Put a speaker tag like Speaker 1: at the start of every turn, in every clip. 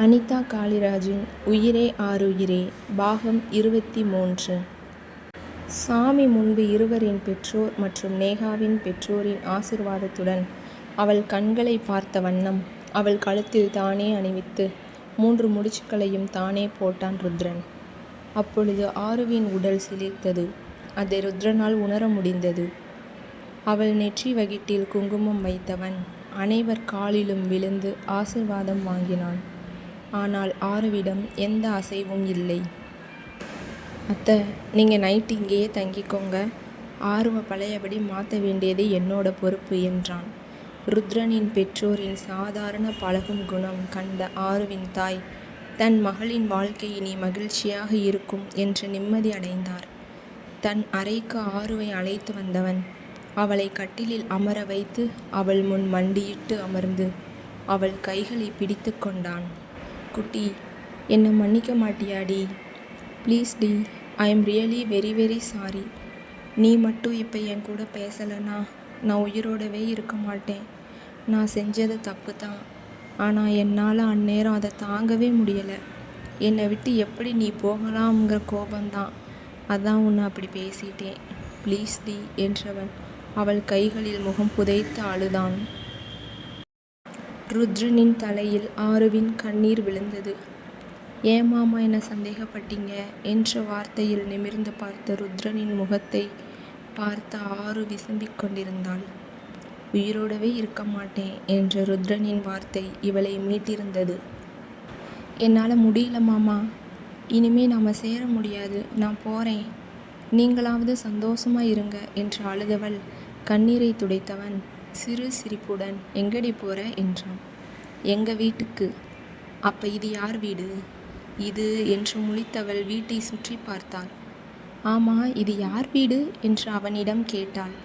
Speaker 1: அனிதா காளிராஜின் உயிரே ஆருயிரே பாகம் இருபத்தி மூன்று சாமி முன்பு இருவரின் பெற்றோர் மற்றும் நேகாவின் பெற்றோரின் ஆசிர்வாதத்துடன் அவள் கண்களை பார்த்த வண்ணம் அவள் கழுத்தில் தானே அணிவித்து மூன்று முடிச்சுக்களையும் தானே போட்டான் ருத்ரன். அப்பொழுது ஆருவின் உடல் சிலிர்த்தது. அதை ருத்ரனால் உணர முடிந்தது. அவள் நெற்றி வகிட்டில் குங்குமம் வைத்தவன் அனைவர் காலிலும் விழுந்து ஆசிர்வாதம் வாங்கினான். ஆனால் ஆருவிடம் எந்த அசைவும் இல்லை. அத்தை நீங்கள் நைட் இங்கேயே தங்கிக்கோங்க. ஆர்வம் பழையபடி மாற்ற வேண்டியது என்னோட பொறுப்பு என்றான். ருத்ரனின் பெற்றோரின் சாதாரண பழகும் குணம் கண்ட ஆருவின் தாய் தன் மகளின் வாழ்க்கை இனி மகிழ்ச்சியாக இருக்கும் என்று நிம்மதி அடைந்தார். தன் அறைக்கு ஆறுவை அழைத்து வந்தவன் அவளை கட்டிலில் அமர வைத்து அவள் முன் மண்டியிட்டு அமர்ந்து அவள் கைகளை பிடித்து கொண்டான். குட்டி. என்னை மன்னிக்க மாட்டியாடி. Please D I am really very very sorry. நீ மட்டும் இப்போ என் கூட பேசலைன்னா நான் உயிரோடவே இருக்க மாட்டேன். நான் செஞ்சது தப்பு தான். ஆனால் என்னால் அந்நேரம் அதை தாங்கவே முடியலை. என்னை விட்டு எப்படி நீ போகலாம்ங்கிற கோபந்தான் அதான் உன்னை அப்படி பேசிட்டேன். ப்ளீஸ் டி என்றவன் அவள் கைகளில் முகம் புதைத்து அழுதான். ருத்ரனின் தலையில் ஆருவின் கண்ணீர் விழுந்தது. ஏன் மாமா என்ன சந்தேகப்பட்டீங்க? என்ற வார்த்தையில் நிமிர்ந்து பார்த்த ருத்ரனின் முகத்தை பார்த்த ஆறு விசும்பிக் கொண்டிருந்தாள். உயிரோடவே இருக்க மாட்டேன் என்ற ருத்ரனின் வார்த்தை இவளை மீட்டிருந்தது. என்னால் முடியல மாமா. இனிமே நாம் சேர முடியாது. நான் போகிறேன் நீங்களாவது சந்தோஷமாக இருங்க என்று அழுதவள் கண்ணீரை துடைத்தவன் சிறு சிரிப்புடன் எங்கடி போகிற என்றான். எங்கள் வீட்டுக்கு. அப்போ இது யார் வீடு? இது என்று முழித்தவள் வீட்டை சுற்றி பார்த்தாள். ஆமாம் இது யார் வீடு? என்று அவனிடம் கேட்டாள்.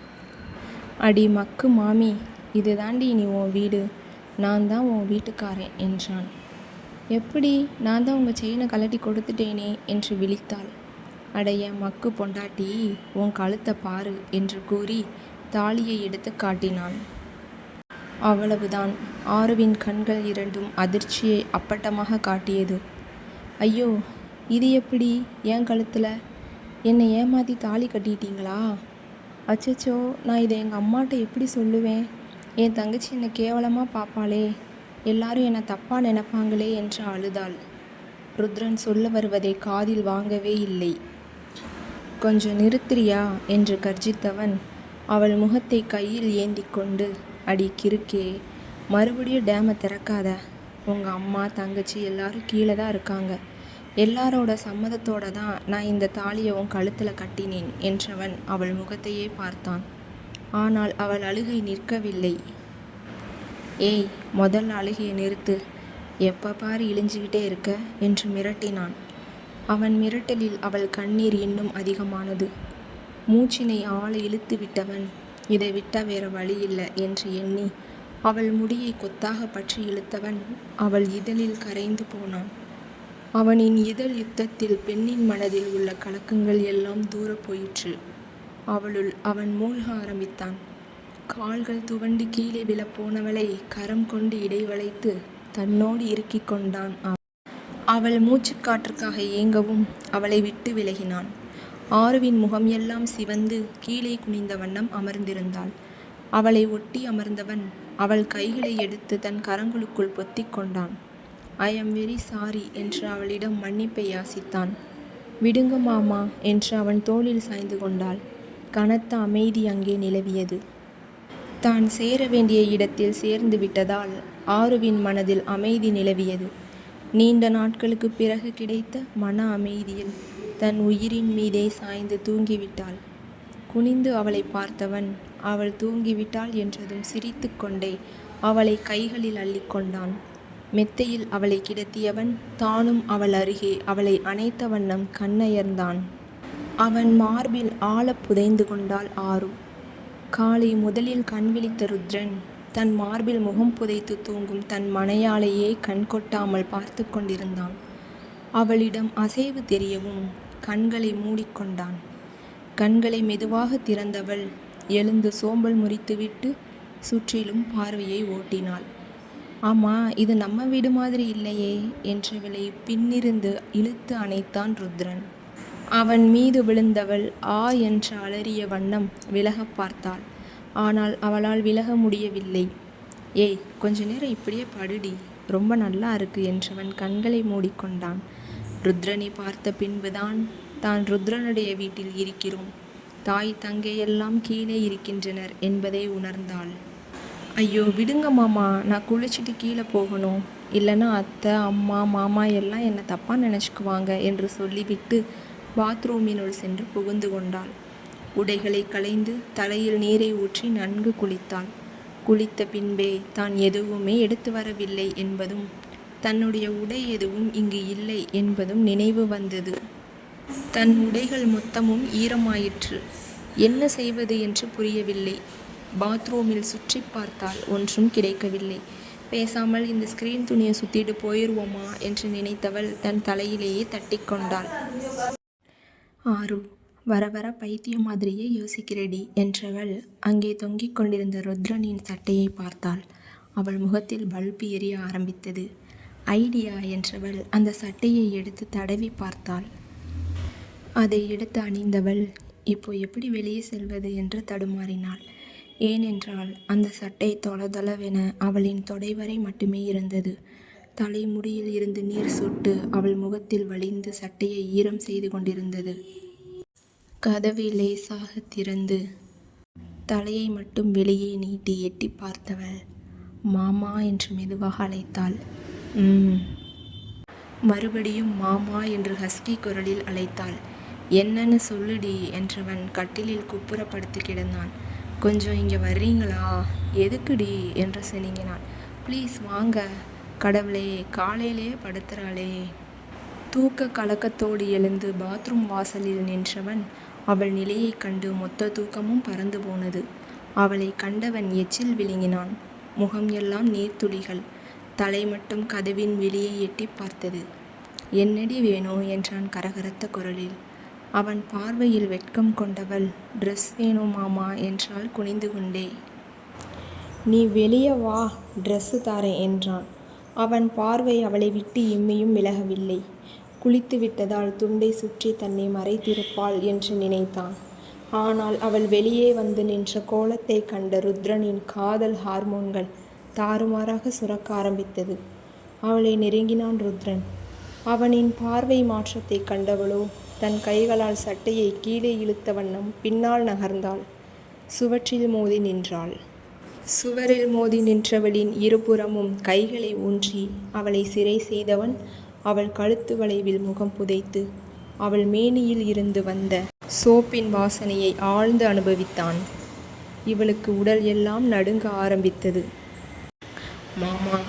Speaker 1: அடி மக்கு மாமி இது தாண்டி நீ உன் வீடு. நான் தான் உன் வீட்டுக்காரன் என்றான். எப்படி? நான் தான் உங்கள் செயினை கலட்டி கொடுத்துட்டேனே என்று விழித்தாள். அடைய மக்கு பொண்டாட்டி உன் கழுத்தை பாரு என்று கூறி தாலியை எடுத்து காட்டினான். அவ்வளவுதான். ஆறுவின் கண்கள் இரண்டும் அதிர்ச்சியை அப்பட்டமாக காட்டியது. ஐயோ இது எப்படி? ஏன் கழுத்தில்? என்னை ஏமாற்றி தாலி கட்டிட்டீங்களா? அச்சச்சோ நான் இதை எங்கள் அம்மாட்ட எப்படி சொல்லுவேன்? என் தங்கச்சி என்னை கேவலமாக பார்ப்பாளே எல்லாரும் என்னை தப்பாக நினைப்பாங்களே என்று அழுதாள். ருத்ரன் சொல்ல வருவதை காதில் வாங்கவே இல்லை. கொஞ்சம் நிறுத்துறியா? என்று கர்ஜித்தவன் அவள் முகத்தை கையில் ஏந்தி கொண்டு அடி கிறுக்கே மறுபடியும் டேமை திறக்காத. உங்கள் அம்மா தங்கச்சி எல்லாரும் கீழே தான் இருக்காங்க. எல்லாரோட சம்மதத்தோட தான் நான் இந்த தாலியை உன் கழுத்தில் கட்டினேன் என்றவன் அவள் முகத்தையே பார்த்தான். ஆனால் அவள் அழுகை நிற்கவில்லை. ஏய் முதல் அழுகையை நிறுத்து. எப்போ பாரு இழிஞ்சுக்கிட்டே இருக்க என்று மிரட்டினான். அவன் மிரட்டலில் அவள் கண்ணீர் இன்னும் அதிகமானது. மூச்சினை ஆளை இழுத்து விட்டவன். இதை விட்ட வேற வழி இல்லை என்று எண்ணி அவள் முடியை கொத்தாக பற்றி இழுத்தவன் அவள் இதழில் கரைந்து போனான். அவனின் இதழ் யுத்தத்தில் பெண்ணின் மனதில் உள்ள கலக்கங்கள் எல்லாம் தூர போயிற்று. அவளுள் அவன் மூழ்க ஆரம்பித்தான். கால்கள் துவண்டு கீழே விழப்போனவளை கரம் கொண்டு இடைவளைத்து தன்னோடு இறுக்கிக் கொண்டான் அவள் மூச்சுக்காற்றுக்காக ஏங்கவும் அவளை விட்டு விலகினான். ஆறுவின் முகம் எல்லாம் சிவந்து கீழே குனிந்த வண்ணம் அமர்ந்திருந்தாள். அவளை ஒட்டி அமர்ந்தவன் அவள் கைகளை எடுத்து தன் கரங்களுக்குள் பொத்திக் கொண்டான். ஐ எம் வெரி சாரி என்று அவளிடம் மன்னிப்பை யாசித்தான். விடுங்க மாமா என்று அவன் தோளில் சாய்ந்து கொண்டாள். கனத்த அமைதி அங்கே நிலவியது. தான் சேர வேண்டிய இடத்தில் சேர்ந்து விட்டதால் ஆறுவின் மனதில் அமைதி நிலவியது. நீண்ட நாட்களுக்கு பிறகு கிடைத்த மன அமைதியில் தன் உயிரின் மீதே சாய்ந்து தூங்கிவிட்டாள். குனிந்து அவளை பார்த்தவன் அவள் தூங்கிவிட்டாள் என்றதும் சிரித்து கொண்டே அவளை கைகளில் அள்ளிக்கொண்டான் மெத்தையில் அவளை கிடத்தியவன் தானும் அவள் அருகே அவளை அணைத்த வண்ணம் கண்ணயர்ந்தான். அவன் மார்பில் ஆழ புதைந்து கொண்டாள் ஆறு. காலை முதலில் கண் விழித்த ருத்ரன் தன் மார்பில் முகம் புதைத்து தூங்கும் தன் மனையாளையே கண் கொட்டாமல் பார்த்து கொண்டிருந்தான். அவளிடம் அசைவு தெரியவும் கண்களை மூடிக்கொண்டான் கண்களை மெதுவாக திறந்தவள் எழுந்து சோம்பல் முறித்துவிட்டு சுற்றிலும் பார்வையை ஓட்டினாள். ஆமா இது நம்ம வீடு மாதிரி இல்லையே என்றவளை பின்னிருந்து இழுத்து அணைத்தான் ருத்ரன். அவன் மீது விழுந்தவள் ஆ என்று அலறிய வண்ணம் விலகப் பார்த்தாள். ஆனால் அவளால் விலக முடியவில்லை. ஏய் கொஞ்ச நேரம் இப்படியே படுடி. ரொம்ப நல்லா இருக்கு என்றவன் கண்களை மூடிக்கொண்டான். ருத்ரனை பார்த்த பின்புதான் தான் ருத்ரனுடைய வீட்டில் இருக்கிறோம். தாய் தங்கையெல்லாம் கீழே இருக்கின்றனர் என்பதை உணர்ந்தாள். ஐயோ விடுங்க மாமா. நான் குளிச்சுட்டு கீழே போகணும். இல்லைன்னா அத்தை அம்மா மாமா எல்லாம் என்னை தப்பாக நினச்சிக்குவாங்க என்று சொல்லிவிட்டு பாத்ரூமினுள் சென்று புகுந்து கொண்டாள். உடைகளை களைந்து தலையில் நீரை ஊற்றி நன்கு குளித்தான். குளித்த பின்பே தான் எதுவுமே எடுத்து வரவில்லை என்பதும் தன்னுடைய உடை எதுவும் இங்கு இல்லை என்பதும் நினைவு வந்தது. தன் உடைகள் மொத்தமும் ஈரமாயிற்று. என்ன செய்வது என்று புரியவில்லை. பாத்ரூமில் சுற்றி பார்த்தால் ஒன்றும் கிடைக்கவில்லை. பேசாமல் இந்த ஸ்கிரீன் துணியை சுத்திட்டு போயிடுவோமா என்று நினைத்தவள் தன் தலையிலேயே தட்டிக்கொண்டாள் ஆறு வர வர பைத்தியம் மாதிரியே யோசிக்கிறடி என்றவள் அங்கே தொங்கிக் கொண்டிருந்த ருத்ரனின் சட்டையை பார்த்தாள். அவள் முகத்தில் பல்பு எரிய ஆரம்பித்தது. ஐடியா என்றவள் அந்த சட்டையை எடுத்து தடவி பார்த்தாள். அதை எடுத்து அணிந்தவள் இப்போ எப்படி வெளியே செல்வது? என்று தடுமாறினாள். ஏனென்றால் அந்த சட்டை தொளதொளவென அவளின் தொடை வரை மட்டுமே இருந்தது. தலைமுடியில் இருந்து நீர் சொட்டு அவள் முகத்தில் வழிந்து சட்டையை ஈரம் செய்து கொண்டிருந்தது. கதவை லேசாக திறந்து தலையை மட்டும் வெளியே நீட்டி எட்டி பார்த்தவள். மாமா என்று மெதுவாக அழைத்தாள். ம் மறுபடியும் மாமா என்று ஹஸ்கி குரலில் அழைத்தாள். என்னன்னு சொல்லுடி என்றவன் கட்டிலில் குப்புறப்படுத்தி கிடந்தான். கொஞ்சம் இங்கே வர்றீங்களா? எதுக்குடி? என்று சினிங்கினான் ப்ளீஸ் வாங்க. கடவுளே காலையிலே படுத்துறாளே. தூக்க கலக்கத்தோடு எழுந்து பாத்ரூம் வாசலில் நின்றவன் அவள் நிலையைக் கண்டு மொத்த தூக்கமும் பறந்து போனது. அவளை கண்டவன் எச்சில் விழுங்கினான். முகம் எல்லாம் நீர்த்துளிகள். தலை மட்டும் கதவின் வெளியே எட்டி பார்த்தது. என்னடி வேணும் என்றான் கரகரத்த குரலில். அவன் பார்வையில் வெட்கம் கொண்டவள். ட்ரெஸ் வேணும் மாமா என்றால் குனிந்து கொண்டே. நீ வெளியே வா ட்ரெஸ்ஸு தாரேன் என்றான். அவன் பார்வை அவளை விட்டு இம்மையும் விலகவில்லை. குளித்து விட்டதால் துண்டை சுற்றி தன்னை மறைத்திருப்பாள் என்று நினைத்தான். ஆனால் அவள் வெளியே வந்து நின்ற கோலத்தை கண்ட ருத்ரனின் காதல் ஹார்மோன்கள் தாறுமாறாக சுரக்க ஆரம்பித்தது. அவளை நெருங்கினான் ருத்ரன். அவனின் பார்வை மாற்றத்தை கண்டவளோ தன் கைகளால் சட்டையை கீழே இழுத்த வண்ணம் பின்னால் நகர்ந்தாள். சுவற்றில் மோதி நின்றாள். சுவரில் மோதி நின்றவளின் இருபுறமும் கைகளை ஊன்றி அவளை சிறை செய்தவன் அவள் கழுத்து வளைவில் முகம் புதைத்து அவள் மேனியில் இருந்து வந்த சோப்பின் வாசனையை ஆழ்ந்து அனுபவித்தான். இவளுக்கு உடல் எல்லாம் நடுங்க ஆரம்பித்தது. மாமா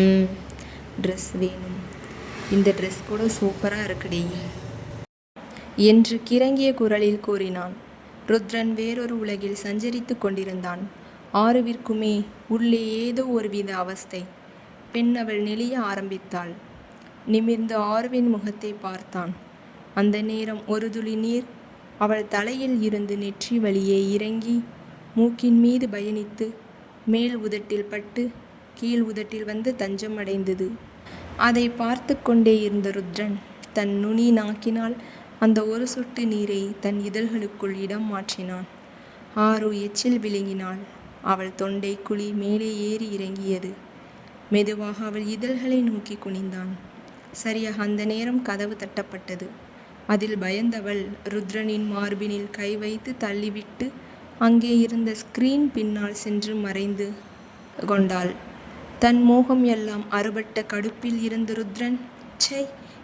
Speaker 1: ம் ட்ரெஸ் வேணும். இந்த ட்ரெஸ் கூட சூப்பராக இருக்குடி என்று கிறங்கிய குரலில் கூறினான். ருத்ரன் வேறொரு உலகில் சஞ்சரித்து கொண்டிருந்தான். ஆறுவிற்குமே உள்ளே ஏதோ ஒருவித அவஸ்தை. பெண் அவள் நெளிய ஆரம்பித்தாள். நிமிர்ந்து ஆர்வின் முகத்தை பார்த்தான். அந்த நேரம் ஒரு துளி நீர் அவள் தலையில் இருந்து நெற்றி வழியே இறங்கி மூக்கின் மீது பயணித்து மேல் உதட்டில் பட்டு கீழ் உதட்டில் வந்து தஞ்சம் அடைந்தது. அதை பார்த்து கொண்டே இருந்த ருத்ரன் தன் நுனி நாக்கினால் அந்த ஒரு சொட்டு நீரை தன் இதழ்களுக்குள் இடம் மாற்றினான். ஆறு எச்சில் விழுங்கினாள். அவள் தொண்டை குழி மேலே ஏறி இறங்கியது. மெதுவாக அவள் இதழ்களை நோக்கி குனிந்தான். சரியாக அந்த நேரம் கதவு தட்டப்பட்டது. அதில் பயந்தவள் ருத்ரனின் மார்பினில் கை வைத்து தள்ளிவிட்டு அங்கே இருந்த ஸ்கிரீன் பின்னால் சென்று மறைந்து கொண்டாள். தன் மோகம் எல்லாம் அறுபட்ட கடுப்பில் இருந்த ருத்ரன் ச்சை!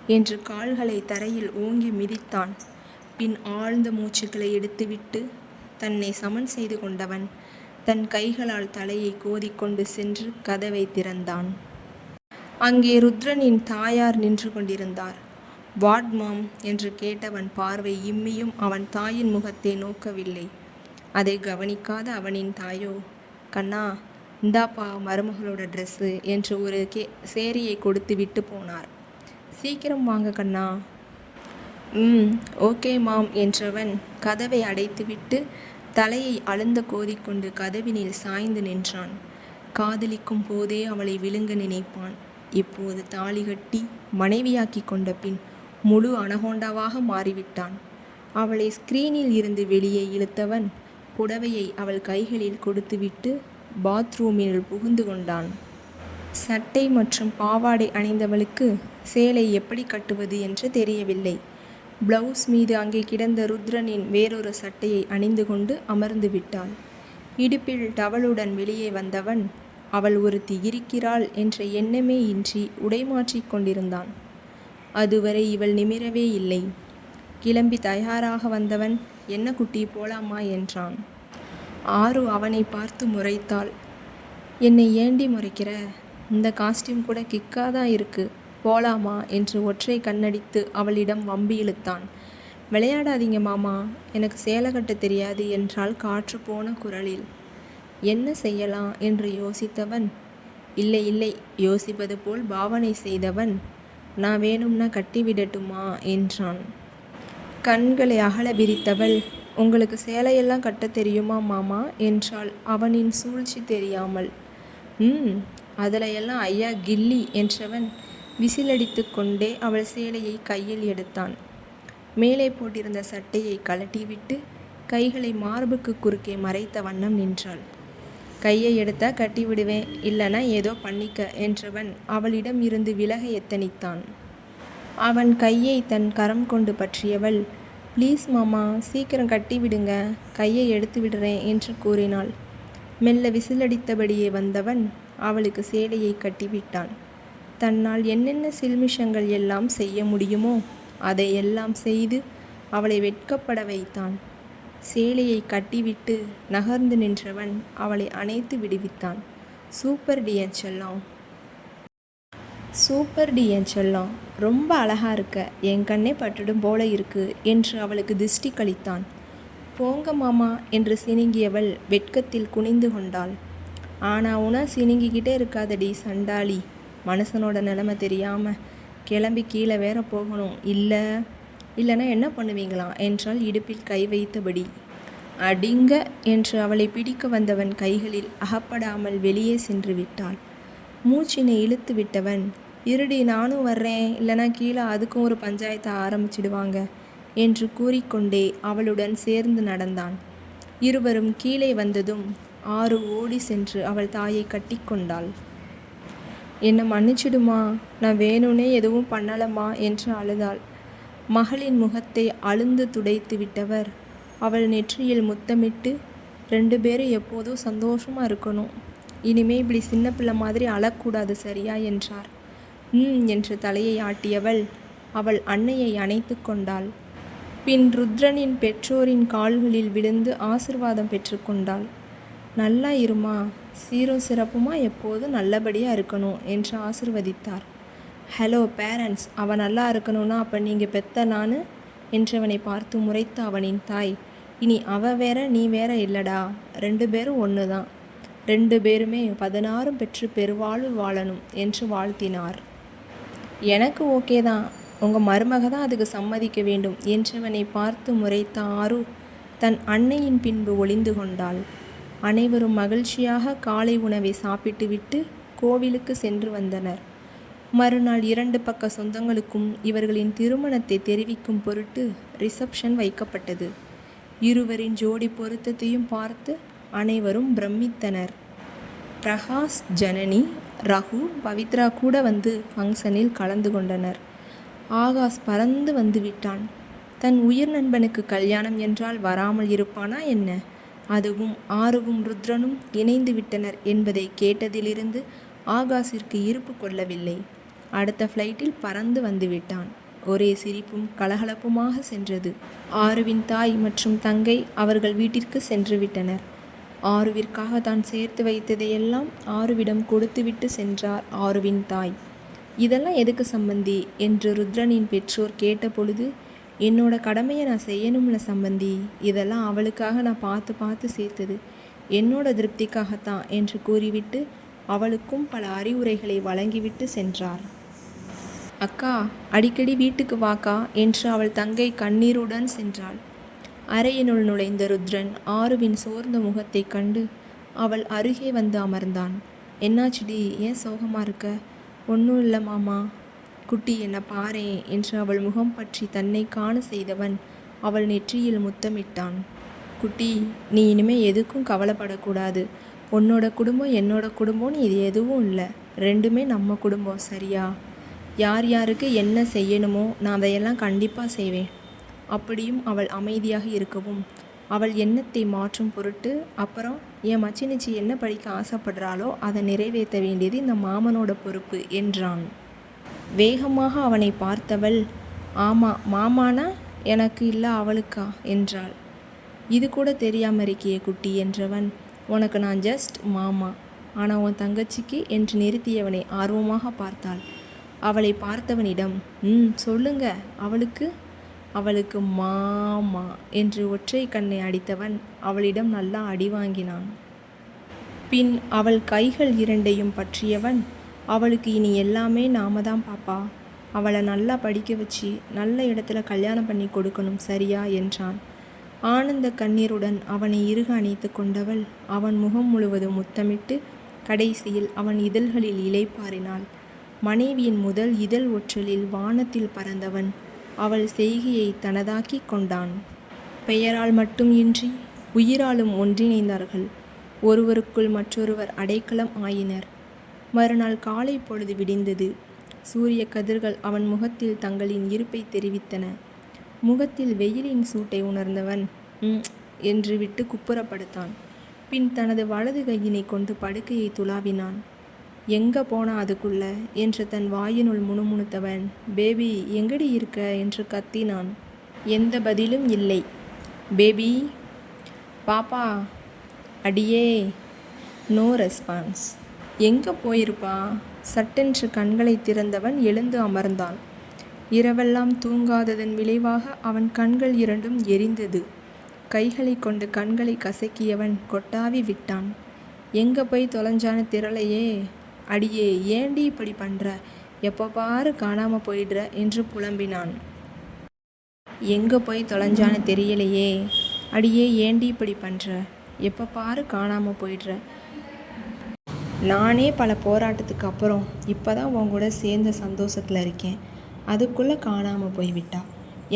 Speaker 1: என்று கால்களை தரையில் ஓங்கி மிதித்தான். பின் ஆழ்ந்த மூச்சுக்களை எடுத்துவிட்டு தன்னை சமன் செய்து கொண்டவன் தன் கைகளால் தலையை கோதிக்கொண்டு சென்று கதவை திறந்தான். அங்கே ருத்ரனின் தாயார் நின்று கொண்டிருந்தார். What mom? என்று கேட்டவன் பார்வை இம்மியும் அவன் தாயின் முகத்தை நோக்கவில்லை. அதை கவனிக்காத அவனின் தாயோ? கண்ணா இந்தாப்பா மருமகளோட ட்ரெஸ்ஸு என்று ஒரு கே சேரியை கொடுத்து விட்டு போனார். சீக்கிரம் வாங்க கண்ணா. ம் ஓகே மாம் என்றவன் கதவை அடைத்துவிட்டு தலையை அழுந்த கோதிக்கொண்டு கதவினில் சாய்ந்து நின்றான். காதலிக்கும் போதே அவளை விழுங்க நினைப்பான். இப்போது தாலி கட்டி மனைவியாக்கி கொண்ட பின் முழு அனகோண்டாவாக மாறிவிட்டான். அவளை ஸ்கிரீனில் இருந்து வெளியே இழுத்தவன் புடவையை அவள் கைகளில் கொடுத்துவிட்டு பாத்ரூமில் புகுந்து கொண்டான். சட்டை மற்றும் பாவாடை அணிந்தவளுக்கு சேலை எப்படி கட்டுவது என்று தெரியவில்லை. பிளவுஸ் மீது அங்கே கிடந்த ருத்ரனின் வேறொரு சட்டையை அணிந்து கொண்டு அமர்ந்து விட்டாள் இடுப்பில் டவலுடன் வெளியே வந்தவன் அவள் ஒருத்தி இருக்கிறாள் என்ற எண்ணமே இன்றி உடைமாற்றிக் கொண்டிருந்தான். அதுவரை இவள் நிமிரவே இல்லை. கிளம்பி தயாராக வந்தவன் என்ன குட்டி போலாமா? என்றான். ஆரு அவனை பார்த்து முறைத்தாள். என்னை ஏண்டி முறைக்கிற? இந்த காஸ்டியூம் கூட கிக்காதான் இருக்கு. போலாமா? என்று ஒற்றை கண்ணடித்து அவளிடம் வம்பி இழுத்தான். விளையாடாதீங்க மாமா. எனக்கு சேலை கட்ட தெரியாது என்றால் காற்று போன குரலில். என்ன செய்யலாம்? என்று யோசித்தவன் இல்லை இல்லை யோசிப்பது போல் பாவனை செய்தவன் நான் வேணும்னா கட்டிவிடட்டுமா என்றான். கண்களை அகல விரித்தவள் உங்களுக்கு சேலையெல்லாம் கட்ட தெரியுமா மாமா என்றாள். அவனின் சூழ்ச்சி தெரியாமல். ம் அதில் எல்லாம் ஐயா கில்லி என்றவன் விசிலடித்து கொண்டே அவள் சேலையை கையில் எடுத்தான். மேலே போட்டிருந்த சட்டையை கழட்டிவிட்டு கைகளை மார்புக்கு குறுக்கே மறைத்த வண்ணம் நின்றாள். கையை எடுத்தா கட்டி விடுவேன் இல்லைனா ஏதோ பண்ணிக்க என்றவன் அவளிடம் இருந்து விலக எத்தனித்தான். அவன் கையை தன் கரம் கொண்டு பற்றியவள் ப்ளீஸ் மாமா சீக்கிரம் கட்டி விடுங்க கையை எடுத்து விடுறேன் என்று கூறினாள். மெல்ல விசிலடித்தபடியே வந்தவன் அவளுக்கு சேலையை கட்டிவிட்டான் தன்னால் என்னென்ன சில்மிஷங்கள் எல்லாம் செய்ய முடியுமோ அதை எல்லாம் செய்து அவளை வெட்கப்பட வைத்தான். சேலையை கட்டிவிட்டு நகர்ந்து நின்றவன் அவளை அணைத்து விடுவித்தான். சூப்பர் டியன் செல்லம். சூப்பர் டியன் செல்லம் ரொம்ப அழகா இருக்க என் கண்ணே பட்டுடும் போல இருக்கு என்று அவளுக்கு திருஷ்டி கழித்தான். போங்க மாமா என்று சினுங்கியவள் வெட்கத்தில் குனிந்து கொண்டாள். ஆனா உனா சினுங்கிக்கிட்டே இருக்காதடி சண்டாளி. மனுஷனோட நிலைமை தெரியாமல் கிளம்பி கீழே வேற போகணும். இல்லை. இல்லைன்னா என்ன பண்ணுவீங்களாம் என்றால் இடுப்பில் கை வைத்தபடி. அடிங்க! என்று அவளை பிடிக்க வந்தவன் கைகளில் அகப்படாமல் வெளியே சென்று விட்டாள். மூச்சினை இழுத்து விட்டவன் இருடி நானும் வர்றேன். இல்லைனா கீழே அதுக்கும் ஒரு பஞ்சாயத்தை ஆரம்பிச்சிடுவாங்க என்று கூறிக்கொண்டே அவளுடன் சேர்ந்து நடந்தான். இருவரும் கீழே வந்ததும் ஆறு ஓடி சென்று அவள் தாயை கட்டிக்கொண்டாள் என்னை மன்னிச்சிடுமா? நான் வேணும்னே எதுவும் பண்ணலம்மா என்று அழுதாள். மகளின் முகத்தை அழுந்து துடைத்து விட்டவர். அவள் நெற்றியில் முத்தமிட்டு ரெண்டு பேரும் எப்போதும் சந்தோஷமாக இருக்கணும். இனிமே இப்படி சின்ன பிள்ளை மாதிரி அழக்கூடாது சரியா? என்றார். ம் என்று தலையை ஆட்டியவள் அவள் அன்னையை அணைத்து கொண்டாள். பின் ருத்ரனின் பெற்றோரின் கால்களில் விழுந்து ஆசிர்வாதம் பெற்றுக்கொண்டாள் நல்லா இருமா. சீரும் சிறப்புமா? எப்போதும் நல்லபடியாக இருக்கணும் என்று ஆசிர்வதித்தார். ஹலோ பேரண்ட்ஸ் அவன் நல்லா இருக்கணும்னா அப்போ நீங்கள் பெத்த நான் என்றவனை பார்த்து முறைத்த அவனின் தாய். இனி அவ வேற நீ வேற இல்லடா. ரெண்டு பேரும் ஒன்று தான் ரெண்டு பேருமே பதினாறும் பெற்று பெருவாழ்வு வாழணும் என்று வாழ்த்தினார். எனக்கு ஓகே தான். உங்கள் மருமக தான் அதுக்கு சம்மதிக்க வேண்டும் என்றவனை பார்த்து முறைத்த ஆரு தன் அன்னையின் பின்பு ஒளிந்து கொண்டாள். அனைவரும் மகிழ்ச்சியாக காலை உணவை சாப்பிட்டுவிட்டு கோவிலுக்கு சென்று வந்தனர். மறுநாள் இரண்டு பக்க சொந்தங்களுக்கும் இவர்களின் திருமணத்தை தெரிவிக்கும் பொருட்டு ரிசப்ஷன் வைக்கப்பட்டது. இருவரின் ஜோடி பொருத்தத்தையும் பார்த்து அனைவரும் பிரமித்தனர். பிரகாஷ் ஜனனி ரகு பவித்ரா கூட வந்து ஃபங்க்ஷனில் கலந்து கொண்டனர். ஆகாஷ் பறந்து வந்து விட்டான். தன் உயிர் நண்பனுக்கு கல்யாணம் என்றால் வராமல் இருப்பானா என்ன? அதுவும் ஆறுவும் ருத்ரனும் இணைந்து விட்டனர் என்பதை கேட்டதிலிருந்து ஆகாஷிற்கு இருப்பு கொள்ளவில்லை. அடுத்த ஃப்ளைட்டில் பறந்து வந்துவிட்டான். ஒரே சிரிப்பும் கலகலப்புமாக சென்றது. ஆருவின் தாய் மற்றும் தங்கை அவர்கள் வீட்டிற்கு சென்று விட்டனர். ஆருவிற்காக தான் சேர்த்து வைத்ததையெல்லாம் ஆருவிடம் கொடுத்துவிட்டு சென்றார் ஆருவின் தாய். இதெல்லாம் எதுக்கு சம்பந்தி? என்று ருத்ரனின் பெற்றோர் கேட்டபொழுது என்னோட கடமையை நான் செய்யணும்ல சம்பந்தி. இதெல்லாம் அவளுக்காக நான் பார்த்து பார்த்து சேர்த்தது. என்னோட திருப்திக்காகத்தான் என்று கூறிவிட்டு அவளுக்கும் பல அறிவுரைகளை வழங்கிவிட்டு சென்றார். அக்கா அடிக்கடி வீட்டுக்கு வாக்கா? என்று அவள் தங்கை கண்ணீருடன் சென்றாள். அறையினுள் நுழைந்த ருத்ரன் ஆறுவின் சோர்ந்த முகத்தை கண்டு அவள் அருகே வந்து அமர்ந்தான். என்னாச்சுடி? ஏன் சோகமாக இருக்க? ஒன்றும் இல்லை மாமா. குட்டி என்னை பாரேன் என்று அவள் முகம் பற்றி தன்னை காண செய்தவன் அவள் நெற்றியில் முத்தமிட்டான். குட்டி நீ இனிமே எதுக்கும் கவலைப்படக்கூடாது. உன்னோட குடும்பம் என்னோட குடும்பம்னு இது எதுவும் இல்லை. ரெண்டுமே நம்ம குடும்பம் சரியா? யார் யாருக்கு என்ன செய்யணுமோ நான் அதையெல்லாம் கண்டிப்பாக செய்வேன். அப்படியும் அவள் அமைதியாக இருக்கவும். அவள் எண்ணத்தை மாற்றும் பொருட்டு அப்புறம் என் மச்சினிச்சி என்ன படிக்க ஆசைப்படுறாளோ அதை நிறைவேற்ற வேண்டியது இந்த மாமனோட பொறுப்பு என்றான். வேகமாக அவனை பார்த்தவள் ஆமா மாமானா? எனக்கு இல்லை அவளுக்கா? என்றாள். இது கூட தெரியாமல் இருக்கிய குட்டி என்றவன். உனக்கு நான் ஜஸ்ட் மாமா. ஆனால் உன் தங்கச்சிக்கு என்று நிறுத்தியவனை ஆர்வமாக பார்த்தாள். அவளை பார்த்தவனிடம் ம் சொல்லுங்க. அவளுக்கு? அவளுக்கு மாமா என்று ஒற்றை கண்ணை அடித்தவன் அவளிடம் நல்லா அடி வாங்கினான். பின் அவள் கைகள் இரண்டையும் பற்றியவன் அவளுக்கு இனி எல்லாமே நாம தான் பாப்பா. அவளை நல்லா படிக்க வச்சு நல்ல இடத்துல கல்யாணம் பண்ணி கொடுக்கணும் சரியா? என்றான். ஆனந்த கண்ணீருடன் அவனை இறுக அணைத்து கொண்டவள் அவன் முகம் முழுவதும் முத்தமிட்டு கடைசியில் அவன் இதழ்களில் இலைப்பாரினாள் மனைவியின் முதல் இதழ் ஒற்றலில் வானத்தில் பறந்தவன் அவள் செய்கையை தனதாக்கிக் கொண்டான். பெயரால் மட்டும் இன்றி உயிராலும் ஒன்றிணைந்தார்கள். ஒருவருக்குள் மற்றொருவர் அடைக்கலம் ஆயினர். மறுநாள் காலை பொழுது விடிந்தது. சூரிய கதிர்கள் அவன் முகத்தில் தங்களின் இருப்பை தெரிவித்தன. முகத்தில் வெயிலின் சூட்டை உணர்ந்தவன் "ம்" என்று விட்டு குப்புறப்படுத்தான். பின் தனது வலது கையினை கொண்டு படுக்கையை துளாவினான் எங்கே போனா அதுக்குள்ள? என்று தன் வாயினுள் முணுமுணுத்தவன் பேபி எங்கடி இருக்க? என்று கத்தினான். எந்த பதிலும் இல்லை. பேபி பாப்பா அடியே. No response. எங்கே போயிருப்பா? சட்டென்று கண்களை திறந்தவன் எழுந்து அமர்ந்தான். இரவெல்லாம் தூங்காததன் விளைவாக அவன் கண்கள் இரண்டும் எரிந்தது. கைகளை கொண்டு கண்களை கசக்கியவன் கொட்டாவி விட்டான். எங்கே போய் தொலைஞ்சான திரளையே அடியே ஏண்டி இப்படி பண்ற? எப்போ பாரு காணாம போயிடுற என்று புலம்பினான். எங்கே போய் தொலைஞ்சான்னு தெரியலையே. அடியே ஏண்டி இப்படி பண்ற? எப்போ பாரு காணாம போயிடுற. நானே பல போராட்டத்துக்கு அப்புறம் இப்போ தான் உன் கூட சேர்ந்த சந்தோஷத்தில் இருக்கேன். அதுக்குள்ளே காணாமல் போய்விட்டா.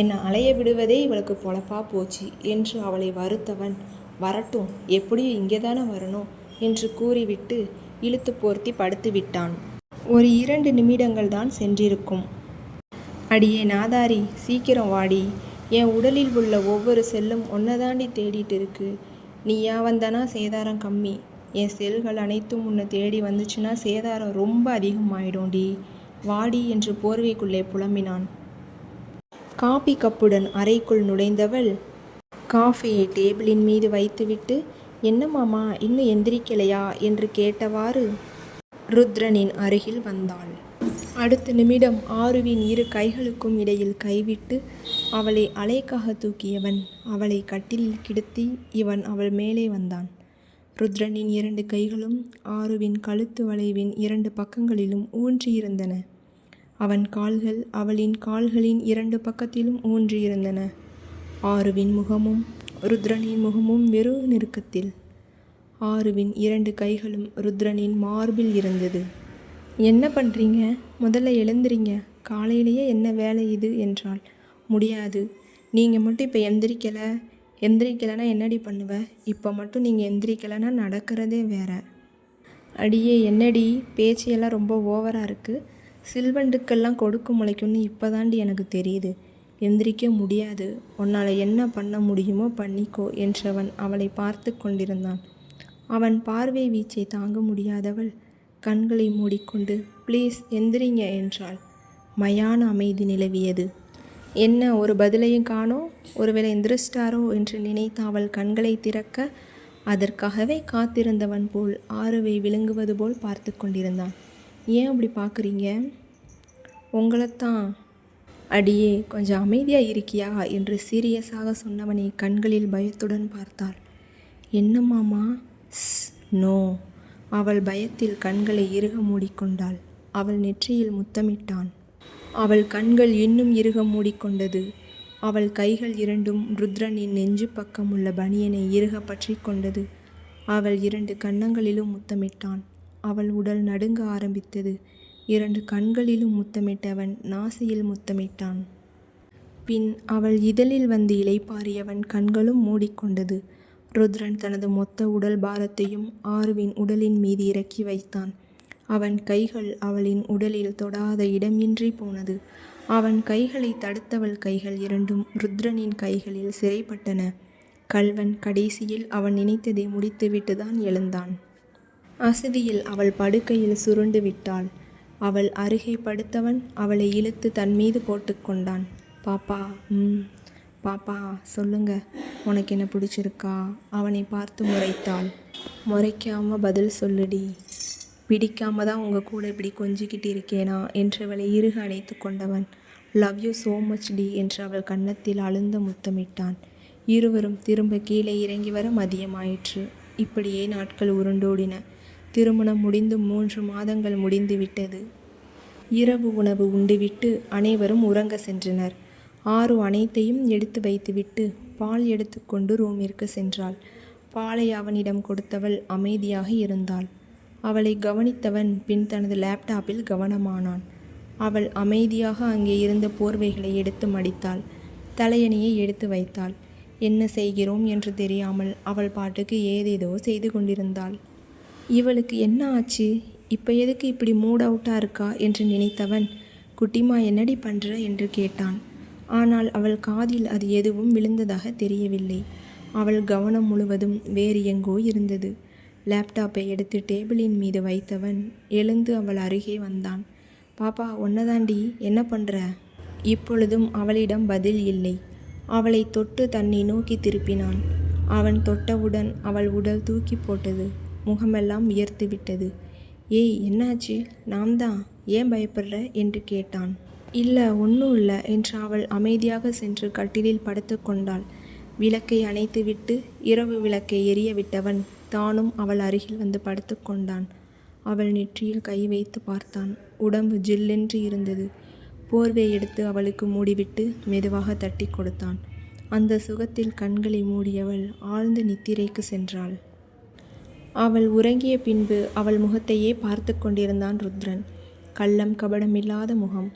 Speaker 1: என்னை அலைய விடுவதே இவளுக்கு பொழப்பா போச்சு என்று அவளை வருத்தவன் வரட்டும் எப்படியும் இங்கே தானே வரணும் என்று கூறிவிட்டு இழுத்து போர்த்தி படுத்து விட்டான். ஒரு இரண்டு நிமிடங்கள் தான் சென்றிருக்கும். அடியே நாதாரி சீக்கிரம் வாடி. என் உடலில் உள்ள ஒவ்வொரு செல்லும் ஒன்றை தாண்டி தேடிட்டு இருக்கு நீயா வந்தனா சேதாரம் கம்மி. என் செல்கள் அனைத்தும் உன்னை தேடி வந்துச்சுன்னா சேதாரம் ரொம்ப அதிகமாயிடும்டி. வாடி என்று போர்வைக்குள்ளே புலம்பினான். காபி கப்புடன் அறைக்குள் நுழைந்தவள் காஃபியை டேபிளின் மீது வைத்துவிட்டு என்ன மாமா இன்னும் எந்திரிக்கலையா? என்று கேட்டவாறு ருத்ரனின் அருகில் வந்தாள். அடுத்த நிமிடம் ஆருவின் இரு கைகளுக்கும் இடையில் கைவிட்டு அவளை அலைக்காக தூக்கியவன் அவளை கட்டிலில் கிடத்தி இவன் அவள் மேலே வந்தான். ருத்ரனின் இரண்டு கைகளும் ஆருவின் கழுத்து வளைவின் இரண்டு பக்கங்களிலும் ஊன்றியிருந்தன. அவன் கால்கள் அவளின் கால்களின் இரண்டு பக்கத்திலும் ஊன்றியிருந்தன. ஆருவின் முகமும் ருத்ரனின் முகமும் வெறு நெருக்கத்தில். ஆறுவின் இரண்டு கைகளும் ருத்ரனின் மார்பில் இருந்தது. என்ன பண்ணுறீங்க முதல்ல எழுந்திரிங்க. காலையிலேயே என்ன வேலை இது? என்றால் முடியாது. நீங்கள் மட்டும் இப்போ எந்திரிக்கலை. எந்திரிக்கலைன்னா என்னடி பண்ணுவ? இப்போ மட்டும் நீங்கள் எந்திரிக்கலைன்னா நடக்கிறதே வேற. அடியே என்னடி? பேச்சையெல்லாம் ரொம்ப ஓவராக இருக்குது சில்வண்டுக்கெல்லாம் கொடுக்க முளைக்கும்னு இப்போதாண்டி எனக்கு தெரியுது. எந்திரிக்க முடியாது. உன்னால் என்ன பண்ண முடியுமோ பண்ணிக்கோ என்றவன் அவளை பார்த்து கொண்டிருந்தான். அவன் பார்வை வீச்சை தாங்க முடியாதவள் கண்களை மூடிக்கொண்டு ப்ளீஸ் எந்திரிங்க என்றாள். மயான அமைதி நிலவியது. என்ன ஒரு பதிலையும் காணோம் ஒருவேளை எந்திரிச்சிட்டாரோ? என்று நினைத்த அவள் கண்களை திறக்க அதற்காகவே காத்திருந்தவன் போல் ஆறுவை விழுங்குவது போல் பார்த்து கொண்டிருந்தான். ஏன் அப்படி பார்க்குறீங்க? உங்களைத்தான். அடியே கொஞ்சம் அமைதியாக இருக்கியா என்று சீரியஸாக சொன்னவனை கண்களில் பயத்துடன் பார்த்தாள். என்னம்மாமா ஸ் நோ. அவள் பயத்தில் கண்களை இறுக மூடிக்கொண்டாள். அவள் நெற்றியில் முத்தமிட்டான். அவள் கண்கள் இன்னும் இறுக மூடிக்கொண்டது. அவள் கைகள் இரண்டும் ருத்ரனின் நெஞ்சு பக்கம் உள்ள பனியனை இறுக பற்றி கொண்டது அவள் இரண்டு கன்னங்களிலும் முத்தமிட்டான். அவள் உடல் நடுங்க ஆரம்பித்தது. இரண்டு கண்களிலும் முத்தமிட்டவன் நாசியில் முத்தமிட்டான். பின் அவள் இதழில் வந்து இலைப்பாரியவன் கண்களும் மூடிக்கொண்டது. ருத்ரன் தனது மொத்த உடல் பாரத்தையும் ஆருவின் உடலின் மீது இறக்கி வைத்தான். அவன் கைகள் அவளின் உடலில் தொடாத இடமின்றி போனது. அவன் கைகளை தடுத்தவள் கைகள் இரண்டும் ருத்ரனின் கைகளில் சிறைப்பட்டன. கல்வன் கடைசியில் அவன் நினைத்ததை முடித்துவிட்டுதான் எழுந்தான். அசதியில் அவள் படுக்கையில் சுருண்டு விட்டாள். அவள் அருகே படுத்தவன் அவளை இழுத்து தன் மீது போட்டுக்கொண்டான் பாப்பா ம் பாப்பா சொல்லுங்க. உனக்கு என்ன பிடிச்சிருக்கா? அவனை பார்த்து முறைத்தாள். முறைக்காம பதில் சொல்லுடி. பிடிக்காம தான் உங்கள் கூட இப்படி கொஞ்சிக்கிட்டு இருக்கேனா? என்றவளை இறுக அணைத்து கொண்டவன். லவ் யூ சோ மச் டி என்று அவள் கன்னத்தில் அழுந்த முத்தமிட்டான். இருவரும் திரும்ப கீழே இறங்கி வர மதியமாயிற்று. இப்படியே நாட்கள் உருண்டோடின. திருமணம் முடிந்து மூன்று மாதங்கள் முடிந்து விட்டது இரவு உணவு உண்டுவிட்டு அனைவரும் உறங்க சென்றனர். ஆறு அனைத்தையும் எடுத்து வைத்துவிட்டு பால் எடுத்துக்கொண்டு ரூமிற்கு சென்றாள். பாலை அவனிடம் கொடுத்தவள் அமைதியாக இருந்தாள். அவளை கவனித்தவன் பின் தனது லேப்டாப்பில் கவனமானான். அவள் அமைதியாக அங்கே இருந்த போர்வைகளை எடுத்து மடித்தாள். தலையணியை எடுத்து வைத்தாள். என்ன செய்கிறோம்? என்று தெரியாமல் அவள் பாட்டுக்கு ஏதேதோ செய்து கொண்டிருந்தாள். இவளுக்கு என்ன ஆச்சு? இப்போ எதுக்கு இப்படி மூட் அவுட்டாக இருக்கா? என்று நினைத்தவன் குட்டிமா என்னடி பண்ணுற என்று கேட்டான். ஆனால் அவள் காதில் அது எதுவும் விழுந்ததாக தெரியவில்லை. அவள் கவனம் முழுவதும் வேறு எங்கோ இருந்தது. லேப்டாப்பை எடுத்து டேபிளின் மீது வைத்தவன் எழுந்து அவள் அருகே வந்தான். பாப்பா ஒன்னதாண்டி? என்ன பண்ணுற இப்பொழுதும் அவளிடம் பதில் இல்லை. அவளை தொட்டு தன்னை நோக்கி திருப்பினான். அவன் தொட்டவுடன் அவள் உடல் தூக்கி போட்டது. முகமெல்லாம் உயர்த்து விட்டது. ஏய் என்னாச்சு? நாம் தான் ஏன் பயப்படுற? என்று கேட்டான். இல்லை ஒன்றும் இல்லை என்று அவள் அமைதியாக சென்று கட்டிலில் படுத்து கொண்டாள். விளக்கை அணைத்துவிட்டு இரவு விளக்கை எரிய விட்டவன் தானும் அவள் அருகில் வந்து படுத்து கொண்டான். அவள் நெற்றியில் கை வைத்து பார்த்தான். உடம்பு ஜில்லென்று இருந்தது. போர்வை எடுத்து அவளுக்கு மூடிவிட்டு மெதுவாக தட்டி கொடுத்தான். அந்த சுகத்தில் கண்களை மூடியவள் ஆழ்ந்த நித்திரைக்கு சென்றாள். அவள் உறங்கிய பின்பு அவள் முகத்தையே பார்த்து கொண்டிருந்தான் ருத்ரன். கள்ளம் கபடமில்லாத முகம்.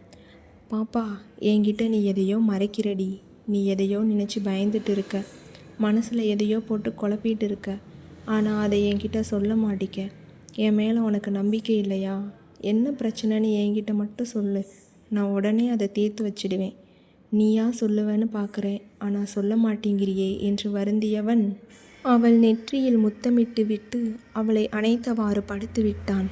Speaker 1: பாப்பா என்கிட்ட நீ எதையோ மறைக்கிறடி. நீ எதையோ நினச்சி பயந்துட்டு இருக்க. மனசில் எதையோ போட்டு குழப்பிட்டு இருக்க. ஆனால் அதை என்கிட்ட சொல்ல மாட்டிக்க. என் மேலே உனக்கு நம்பிக்கை இல்லையா? என்ன பிரச்சனைன்னு என்கிட்ட மட்டும் சொல்லு. நான் உடனே அதை தீர்த்து வச்சிடுவேன். நீயா சொல்லுவேன்னு பார்க்குறேன் ஆனால் சொல்ல மாட்டேங்கிறியே என்று வருந்தியவன் அவள் நெற்றியில் முத்தமிட்டு விட்டு அவளை அணைத்தவாறு படுத்து விட்டான்